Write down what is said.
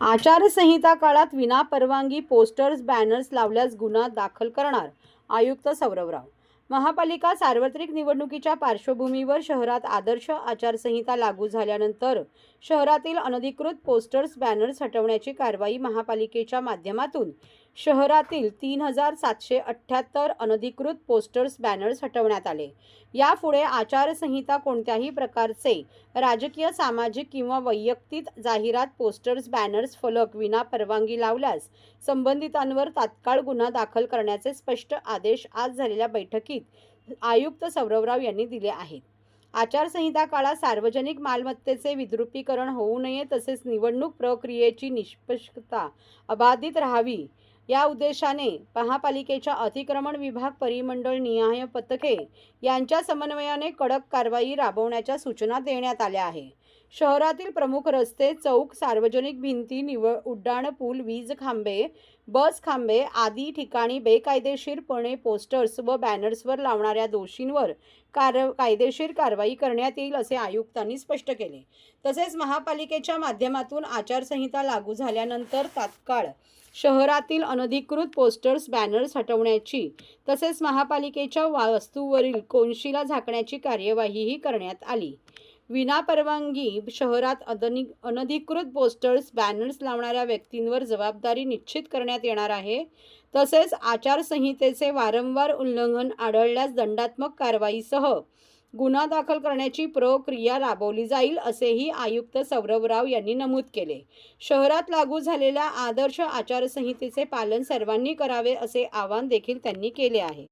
आचारसंहिता काळात विनापरवानगी posters banners लावल्यास गुन्हा दाखल करणार आयुक्त सौरवराव महापालिका सार्वत्रिक निवडणुकीच्या पार्श्वभूमीवर शहरात आदर्श आचारसंहिता लागू झाल्यानंतर शहरातील अनधिकृत पोस्टर्स बॅनर्स हटवण्याची कारवाई महापालिकेच्या माध्यमातून शहरातील तीन हजार सातशे अठ्ठ्याहत्तर अनधिकृत पोस्टर्स बॅनर्स हटवण्यात आले. यापुढे आचारसंहिता कोणत्याही प्रकारचे राजकीय सामाजिक किंवा वैयक्तिक जाहिरात पोस्टर्स बॅनर्स फलक विना परवानगी लावल्यास संबंधितांवर तात्काळ गुन्हा दाखल करण्याचे स्पष्ट आदेश आज झालेल्या बैठकीत आयुक्त सौरवराव यांनी दिले आहेत. आचारसंहिता काळात सार्वजनिक मालमत्तेचे विद्रुपीकरण होऊ नये तसेच निवडणूक प्रक्रियेची निष्पक्षता अबाधित राहावी या उद्देशाने महापालिकेच्या अतिक्रमण विभाग परिमंडळ निहाय पथके यांच्या समन्वयाने कडक कारवाई राबवण्याच्या सूचना देण्यात आल्या आहे शहरातील प्रमुख रस्ते चौक सार्वजनिक भिंती निव उड्डाण पूल वीज खांबे बस खांबे आदी ठिकाणी बेकायदेशीरपणे पोस्टर्स व बॅनर्सवर लावणाऱ्या दोषींवर कार कायदेशीर कारवाई करण्यात येईल असे आयुक्तांनी स्पष्ट केले. तसेच महापालिकेच्या माध्यमातून आचारसंहिता लागू झाल्यानंतर तात्काळ शहरातील अनधिकृत पोस्टर्स बॅनर्स हटवण्याची तसेच महापालिकेच्या वास्तूवरील कोनशिला झाकण्याची कार्यवाहीही करण्यात आली. विनापरवानगी शहरात अदनि अनधिकृत पोस्टर्स बॅनर्स लावणाऱ्या व्यक्तींवर जबाबदारी निश्चित करण्यात येणार आहे. तसेच आचारसंहितेचे वारंवार उल्लंघन आढळल्यास दंडात्मक कारवाईसह गुन्हा दाखल करण्याची प्रक्रिया राबवली जाईल असेही आयुक्त सौरवराव यांनी नमूद केले. शहरात लागू झालेल्या आदर्श आचारसंहितेचे पालन सर्वांनी करावे असे आवाहन देखील त्यांनी केले आहे.